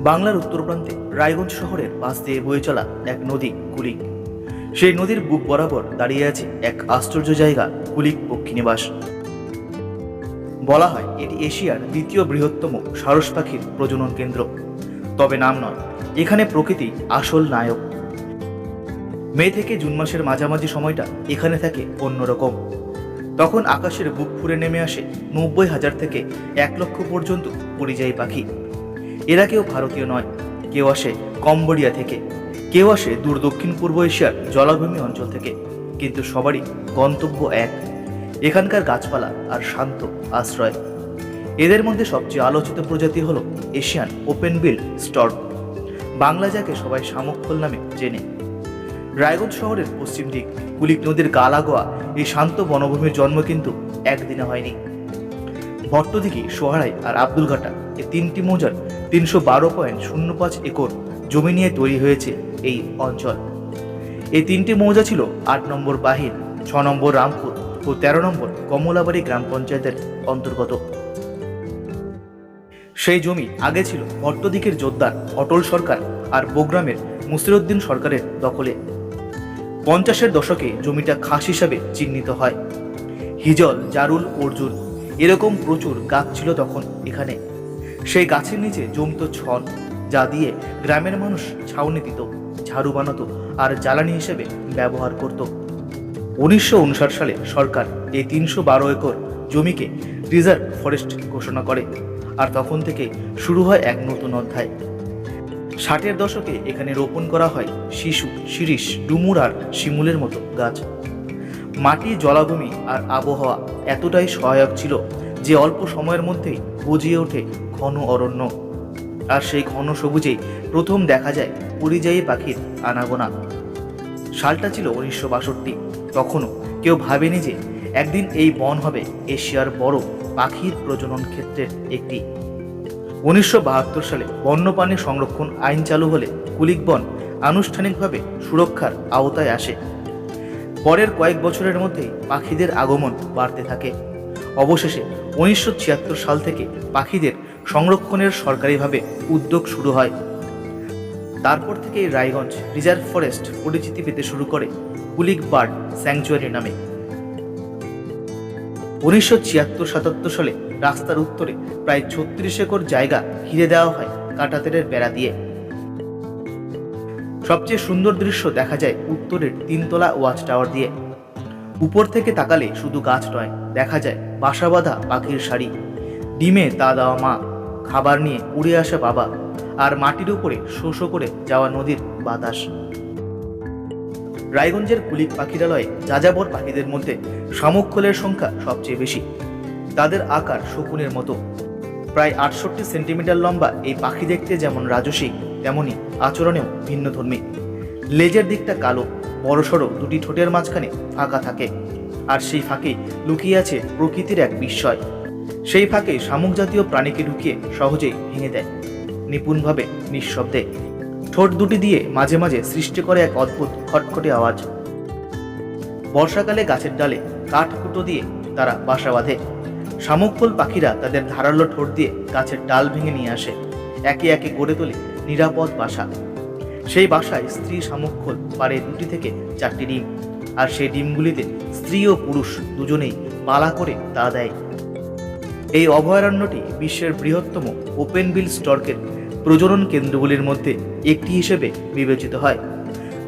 বাংলার উত্তর প্রান্তে রায়গঞ্জ শহরের পাশ দিয়ে বয়ে চলা এক নদী কুলিক। সেই নদীর বুক বরাবর দাঁড়িয়ে আছে এক আশ্চর্য জায়গা, কুলিক পক্ষীনিবাস। বলা হয়, এটি এশিয়ার দ্বিতীয় বৃহত্তম সারস পাখির প্রজনন কেন্দ্র। তবে নাম নয়, এখানে প্রকৃতি আসল নায়ক। মে থেকে জুন মাসের মাঝামাঝি সময়টা এখানে থাকে অন্যরকম। তখন আকাশের বুক ফুরে নেমে আসে নব্বই হাজার থেকে এক লক্ষ পর্যন্ত পরিযায়ী পাখি। এরা কেউ ভারতীয় নয়। কেউ আসে কম্বোডিয়া থেকে। কেউ আসে দূর দক্ষিণ পূর্ব এশিয়ার জলাভূমি অঞ্চল থেকে। কিন্তু সবারই গন্তব্য এক। এখানকার গাছপালা আর শান্ত আশ্রয়। এদের মধ্যে সবচেয়ে আলোচিত প্রজাতি হল Asian open bill stork Bangla যাকে সবাই শামুকফল নামে চেনে। রায়গঞ্জ শহরের পশ্চিম দিক, কুলিক নদীর গা লাগোয়া এই শান্ত বনভূমির জন্ম কিন্তু একদিনে হয়নি। ভট্টদিঘি, সোহারাই আর আব্দুলঘাটা এই তিনটি মৌজার তিনশো বারো পয়েন্ট শূন্য পাঁচ একর জমি নিয়ে তৈরি হয়েছে এই অঞ্চল। এই তিনটি মৌজা ছিল আট নম্বর বাহির, ছ নম্বর রামপুর ও তেরো নম্বর কমলাবাড়ি গ্রাম পঞ্চায়েতের অন্তর্গত। সেই জমি আগে ছিল ভট্টদিকের জোরদার অটল সরকার আর বোগ্রামের মুসিরুদ্দিন সরকারের দখলে। পঞ্চাশের দশকে জমিটা খাস হিসাবে চিহ্নিত হয়। হিজল, জারুল, অর্জুন এরকম প্রচুর গাছ ছিল তখন এখানে। সেই গাছের নিচে জমতো ছন যা দিয়ে গ্রামের মানুষ ছাউনি দিত, ঝাড়ু বানাতো আর জ্বালানি হিসেবে ব্যবহার করত। উনিশশো উনষাট সালে সরকার এই তিনশো বারো একর জমিকে রিজার্ভ ফরেস্ট ঘোষণা করে আর তখন থেকে শুরু হয় এক নতুন অধ্যায়। ষাটের দশকে এখানে রোপণ করা হয় শিশু, শিরিষ, ডুমুর আর শিমুলের মতো গাছ। মাটি, জলাভূমি আর আবহাওয়া এতটাই সহায়ক ছিল যে অল্প সময়ের মধ্যেই গজিয়ে ওঠে ঘন অরণ্য। আর সেই ঘন সবুজেই প্রথম দেখা যায় পরিযায়ী পাখির আনাগোনা। সালটা ছিল উনিশশো বাষট্টি। তখনও কেউ ভাবেনি যে একদিন এই বন হবে এশিয়ার বড় পাখির প্রজনন ক্ষেত্রের একটি। উনিশশো বাহাত্তর সালে বন্যপ্রাণী সংরক্ষণ আইন চালু হলে কুলিক বন আনুষ্ঠানিকভাবে সুরক্ষার আওতায় আসে। পরের কয়েক বছরের মধ্যেই পাখিদের আগমন বাড়তে থাকে। অবশেষে উনিশশো ছিয়াত্তর সাল থেকে পাখিদের সংরক্ষণের সরকারিভাবে উদ্যোগ শুরু হয়। তারপর থেকেই রায়গঞ্জ রিজার্ভ ফরেস্ট পরিচিতি পেতে শুরু করে কুলিক বার্ড স্যাংচুয়ারি নামে। উনিশশো ছিয়াত্তর সাতাত্তর সালে রাস্তার উত্তরে প্রায় ছত্রিশ একর জায়গা ঘিরে দেওয়া হয় কাঁটাতেরের বেড়া দিয়ে। সবচেয়ে সুন্দর দৃশ্য দেখা যায় উত্তরের তিনতলা ওয়াচ টাওয়ার দিয়ে। উপর থেকে তাকালে শুধু গাছ নয়, দেখা যায় বাসা বাঁধা পাখির শাড়ি, ডিমে তা দেওয়া মা। খাবার নিয়ে উড়ে আসা বাবা আর মাটির উপরে শোষো করে যাওয়া নদীর বাতাস। রায়গঞ্জের কুলিক পাখিরালয়ে যাযাবর পাখিদের মধ্যে শামুকখোলের সংখ্যা সবচেয়ে বেশি। তাদের আকার শকুনের মতো। প্রায় আটষট্টি সেন্টিমিটার লম্বা এই পাখি দেখতে যেমন রাজসিক তেমনি আচরণেও ভিন্নধর্মী। লেজের দিকটা কালো, বড়সড় দুটি ঠোঁটের মাঝখানে ফাঁকা থাকে। আর সেই ফাঁকে লুকিয়ে আছে প্রকৃতির এক বিস্ময়। সেই ফাঁকে শামুক জাতীয় প্রাণীকে ঢুকিয়ে সহজেই ভেঙে দেয়। নিপুণভাবে, নিঃশব্দে, ঠোঁট দুটি দিয়ে মাঝে মাঝে সৃষ্টি করে এক অদ্ভুত খটখটে আওয়াজ। বর্ষাকালে গাছের ডালে কাঠ কুটো দিয়ে তারা বাসা বাঁধে। শামুকফল পাখিরা তাদের ধারালো ঠোঁট দিয়ে গাছের ডাল ভেঙে নিয়ে আসে। একে একে গড়ে তোলে নিরাপদ বাসা। সেই বাসায় স্ত্রী শামুকফল পারে দুটি থেকে চারটি ডিম। আর সেই ডিমগুলিতে স্ত্রী ও পুরুষ দুজনেই পালা করে তা দেয়। এই অভয়ারণ্যটি বিশ্বের বৃহত্তম ওপেন বিল স্টর্কের প্রজনন কেন্দ্রগুলির মধ্যে একটি হিসেবে বিবেচিত হয়।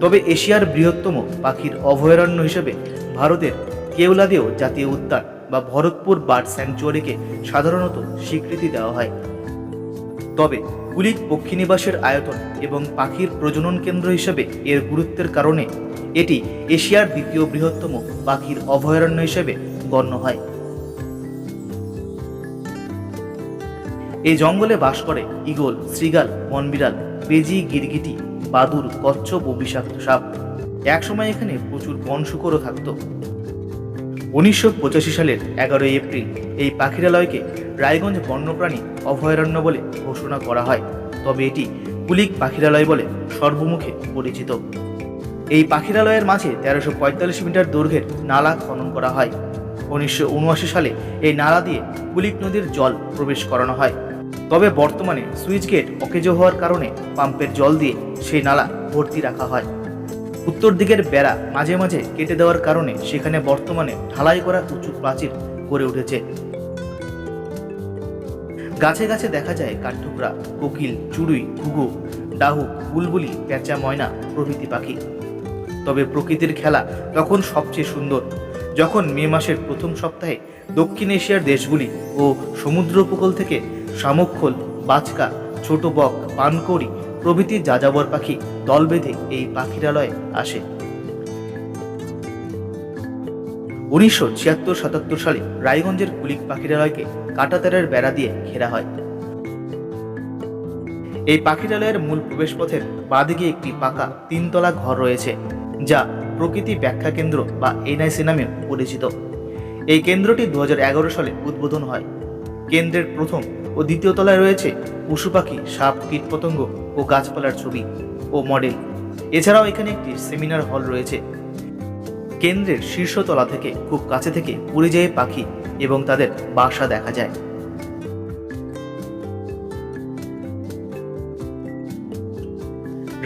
তবে এশিয়ার বৃহত্তম পাখির অভয়ারণ্য হিসেবে ভারতের কেওলাদেও জাতীয় উদ্যান বা ভরতপুর বার্ড স্যাংচুয়ারিকে সাধারণত স্বীকৃতি দেওয়া হয়। তবে কুলিক পক্ষীনিবাসের আয়তন এবং পাখির প্রজনন কেন্দ্র হিসেবে এর গুরুত্বের কারণে এটি এশিয়ার দ্বিতীয় বৃহত্তম পাখির অভয়ারণ্য হিসেবে গণ্য হয়। এই জঙ্গলে বাস করে ঈগল শৃগাল বনবিড়াল, বেজি, গিরগিটি, বাদুর, কচ্ছপ ও বিষাক্ত সাপ। একসময় এখানে প্রচুর বন শুকরও থাকতো। উনিশশো পঁচাশি সালের এগারোই এপ্রিল এই পাখিরালয়কে রায়গঞ্জ বন্যপ্রাণী অভয়ারণ্য বলে ঘোষণা করা হয়। তবে এটি কুলিক পাখিরালয় বলে সর্বমুখে পরিচিত। এই পাখিরালয়ের মাঝে তেরোশো পঁয়তাল্লিশ মিটার দৈর্ঘ্যের নালা খনন করা হয়। উনিশশো উনআশি সালে এই নালা দিয়ে কুলিক নদীর জল প্রবেশ করানো হয়। তবে বর্তমানে সুইচ গেট অকেজো হওয়ার কারণে পাম্পের জল দিয়ে সেই নালা ভর্তি রাখা হয়। উত্তর দিকের বেড়া মাঝে মাঝে কেটে দেওয়ার কারণে সেখানে বর্তমানে ঢালাই করা উঁচু প্রাচীর গড়ে উঠেছে। গাছে গাছে দেখা যায় কাঠঠুকরা, কোকিল, চুড়ুই, ঘুঘু ডাহুক বুলবুলি, পেঁচা, ময়না প্রভৃতি পাখি। তবে প্রকৃতির খেলা তখন সবচেয়ে সুন্দর। যখন মে মাসের প্রথম সপ্তাহে দক্ষিণ এশিয়ার দেশগুলি ও সমুদ্র উপকূল থেকে শামুকখোল বাচকা ছোট বক, পানকৌড়ি প্রভৃতি যাযাবর পাখি দল বেঁধে এই পাখিরালয়ে আসে। উনিশশো ছিয়াত্তর সাতাত্তর সালে রায়গঞ্জের কুলিক পাখিরালয়কে কাটাতারের বেড়া দিয়ে ঘেরা হয়। এই পাখিরালয়ের মূল প্রবেশপথের বাদিকে একটি পাকা তিনতলা ঘর রয়েছে, যা প্রকৃতি ব্যাখ্যা কেন্দ্র বা এনআইসি নামে পরিচিত। এই কেন্দ্রটি দু হাজার এগারো সালে উদ্বোধন হয়। কেন্দ্রের প্রথম ও দ্বিতীয় তলায় রয়েছে পশু পাখি, সাপ, কীটপতঙ্গ ও গাছপালার ছবি ও মডেল। এছাড়াও এখানে একটি সেমিনার হল রয়েছে। কেন্দ্রের শীর্ষতলা থেকে খুব কাছে থেকে পরিযায়ী পাখি এবং তাদের বাসা দেখা যায়।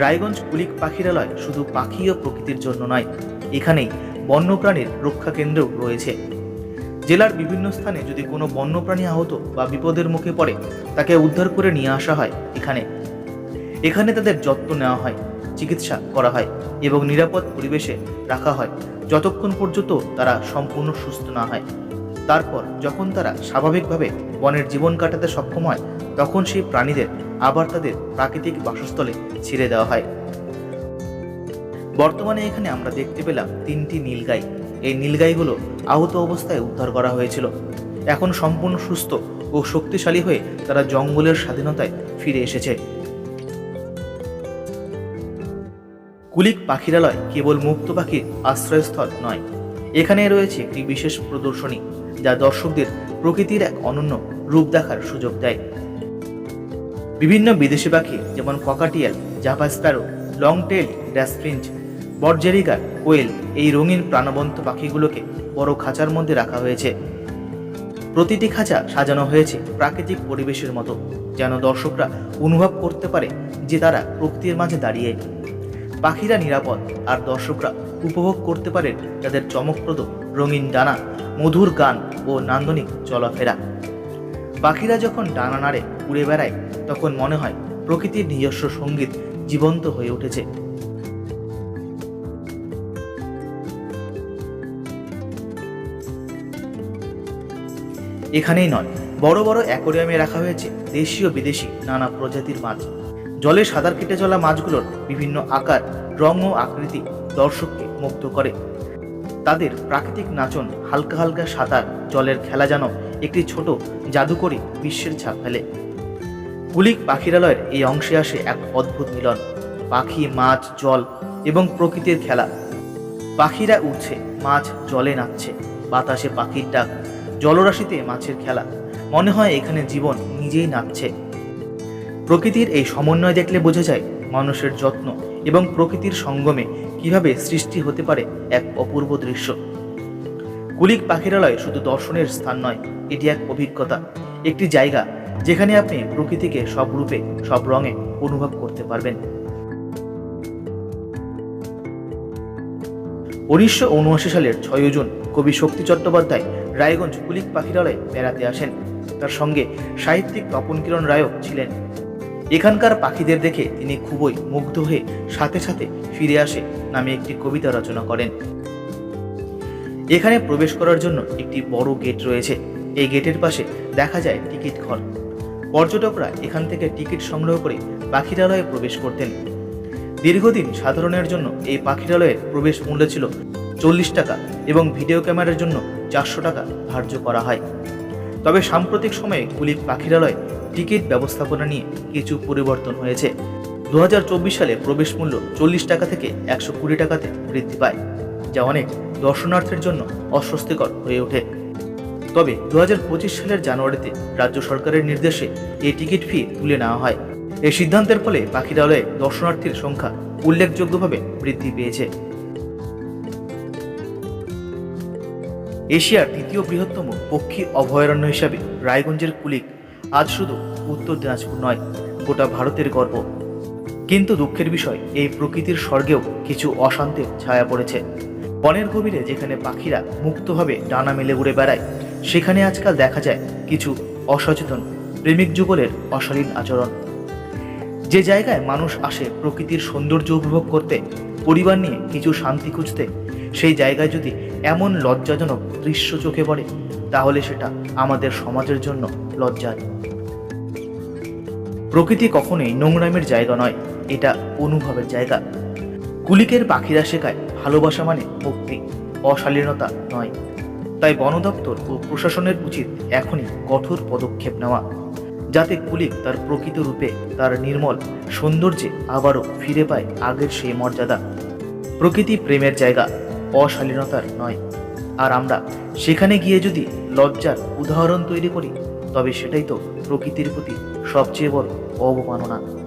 রায়গঞ্জ কুলিক পাখিরালয় শুধু পাখি ও প্রকৃতির জন্য নয়, এখানেই বন্যপ্রাণীর রক্ষা কেন্দ্রও রয়েছে। জেলার বিভিন্ন স্থানে যদি কোনো বন্যপ্রাণী আহত বা বিপদের মুখে পড়ে, তাকে উদ্ধার করে নিয়ে আসা হয় এখানে। এখানে তাদের যত্ন নেওয়া হয়, চিকিৎসা করা হয় এবং নিরাপদ পরিবেশে রাখা হয় যতক্ষণ পর্যন্ত তারা সম্পূর্ণ সুস্থ না হয়। তারপর যখন তারা স্বাভাবিকভাবে বনের জীবন কাটাতে সক্ষম হয়, তখন সেই প্রাণীদের আবার তাদের প্রাকৃতিক বাসস্থলে ছেড়ে দেওয়া হয়। বর্তমানে এখানে আমরা দেখতে পেলাম তিনটি নীলগাই। এই নীলগাইগুলো আহত অবস্থায় উদ্ধার করা হয়েছিল। এখন সম্পূর্ণ সুস্থ ও শক্তিশালী হয়ে তারা জঙ্গলের স্বাধীনতায় ফিরে এসেছে। কুলিক পাখিরালয় কেবল মুক্ত পাখির আশ্রয়স্থল নয় এখানে রয়েছে একটি বিশেষ প্রদর্শনী যা দর্শকদের প্রকৃতির এক অনন্য রূপ দেখার সুযোগ দেয়। বিভিন্ন বিদেশি পাখি যেমন ককাটিয়াল স্প্যারো লং টেল ড্যাসফ্রিঞ্চ বর্জেরিগার কোয়েল এই রঙিন প্রাণবন্ত পাখিগুলোকে বড় খাঁচার মধ্যে রাখা হয়েছে। প্রতিটি খাঁচা সাজানো হয়েছে প্রাকৃতিক পরিবেশের মতো, যেন দর্শকরা অনুভব করতে পারে যে তারা প্রকৃতির মাঝে দাঁড়িয়ে। পাখিরা নিরাপদ আর দর্শকরা উপভোগ করতে পারেন তাদের চমকপ্রদ রঙিন ডানা, মধুর গান ও নান্দনিক চলাফেরা। পাখিরা যখন ডানা নাড়ে উড়ে বেড়ায়, তখন মনে হয় প্রকৃতির নিজস্ব সংগীত জীবন্ত হয়ে উঠেছে। এখানেই নয়, বড় বড় অ্যাকোরিয়ামে রাখা হয়েছে দেশীয় বিদেশি নানা প্রজাতির মাছ। জলে সাঁতার কেটে চলা মাছগুলোর বিভিন্ন আকার, রং ও আকৃতি দর্শককে মুগ্ধ করে। তাদের প্রাকৃতিক নাচন হালকা হালকা সাঁতার জলের খেলা যেন একটি ছোট জাদুকরী বিশ্বের ছাপ ফেলে। কুলিক পাখিরালয়ের এই অংশে আসে এক অদ্ভুত মিলন, পাখি, মাছ, জল এবং প্রকৃতির খেলা। পাখিরা উঠছে মাছ জলে নাচছে, বাতাসে পাখির ডাক জলরাশিতে মাছের খেলা। মনে হয় এখানে জীবন নিজেই নাচছে প্রকৃতির এই সমন্বয় দেখলে বোঝা যায় মানুষের যত্ন এবং প্রকৃতির সঙ্গমে কীভাবে সৃষ্টি হতে পারে এক অপূর্ব দৃশ্য। কুলিক পাখিরালয় শুধু দর্শনের স্থান নয়, এটি এক অভিজ্ঞতা, একটি জায়গা যেখানে আপনি প্রকৃতিকে সব রূপে, সব রঙে অনুভব করতে পারবেন। উনিশশো উনআশি সালের ছয় জুন কবি শক্তি চট্টোপাধ্যায় রায়গঞ্জ কুলিক পাখিরালয়ে বেড়াতে আসেন। তার সঙ্গে সাহিত্যিক তপন কিরণ রায়ও ছিলেন। এখানকার পাখিদের দেখে তিনি খুবই মুগ্ধ হয়ে সাথে সাথে ফিরে আসে নামে একটি কবিতা রচনা করেন। এখানে প্রবেশ করার জন্য একটি বড় গেট রয়েছে। এই গেটের পাশে দেখা যায় টিকিট ঘর। পর্যটকরা এখান থেকে টিকিট সংগ্রহ করে পাখিরালয়ে প্রবেশ করতেন। দীর্ঘদিন সাধারণের জন্য এই পাখিরালয়ের প্রবেশ মূল্য ছিল চল্লিশ টাকা। এবং ভিডিও ক্যামেরার জন্য চারশো টাকা ধার্য করা হয়। তবে সাম্প্রতিক সময়ে কুলিক পাখিরালয় টিকিট ব্যবস্থাপনা নিয়ে কিছু পরিবর্তন হয়েছে। দু হাজার চব্বিশ সালে প্রবেশ মূল্য চল্লিশ টাকা থেকে একশো কুড়ি টাকাতে বৃদ্ধি পায়, যা অনেক দর্শনার্থীর জন্য অস্বস্তিকর হয়ে ওঠে। তবে দু হাজার পঁচিশ সালের জানুয়ারিতে রাজ্য সরকারের নির্দেশে এই টিকিট ফি তুলে নেওয়া হয়। এই সিদ্ধান্তের ফলে পাখিরালয়ে দর্শনার্থীর সংখ্যা উল্লেখযোগ্যভাবে বৃদ্ধি পেয়েছে। এশিয়ার তৃতীয় বৃহত্তম পক্ষী অভয়ারণ্য হিসাবে রায়গঞ্জের কুলিক আজ শুধু উত্তর দিনাজপুর নয়, গোটা ভারতের গর্ব। কিন্তু দুঃখের বিষয়, এই প্রকৃতির স্বর্গেও কিছু অশান্তির ছায়া পড়েছে। বনের গভীরে যেখানে পাখিরা মুক্তভাবে ডানা মেলে উড়ে বেড়ায়, সেখানে আজকাল দেখা যায় কিছু অসচেতন প্রেমিক যুগলের অশালীন আচরণ। যে জায়গায় মানুষ আসে প্রকৃতির সৌন্দর্য উপভোগ করতে, পরিবার নিয়ে কিছু শান্তি খুঁজতে, সেই জায়গায় যদি এমন লজ্জাজনক দৃশ্য চোখে পড়ে, তাহলে সেটা আমাদের সমাজের জন্য লজ্জার। প্রকৃতি কখনোই নোংরামের জায়গা নয়, এটা অনুভবের জায়গা। কুলিকের পাখিরা শেখায় ভালোবাসা মানে মুক্তি অশালীনতা নয়। তাই বন দপ্তর ও প্রশাসনের উচিত এখনই কঠোর পদক্ষেপ নেওয়া, যাতে কুলিক তার প্রকৃত রূপে তার নির্মল সৌন্দর্যে আবারও ফিরে পায় আগের সেই মর্যাদা। প্রকৃতি প্রেমের জায়গা অশালীনতার নয়। আর আমরা সেখানে গিয়ে যদি লজ্জার উদাহরণ তৈরি করি, তবে সেটাই তো প্রকৃতির প্রতি সবচেয়ে বড় অবমাননা।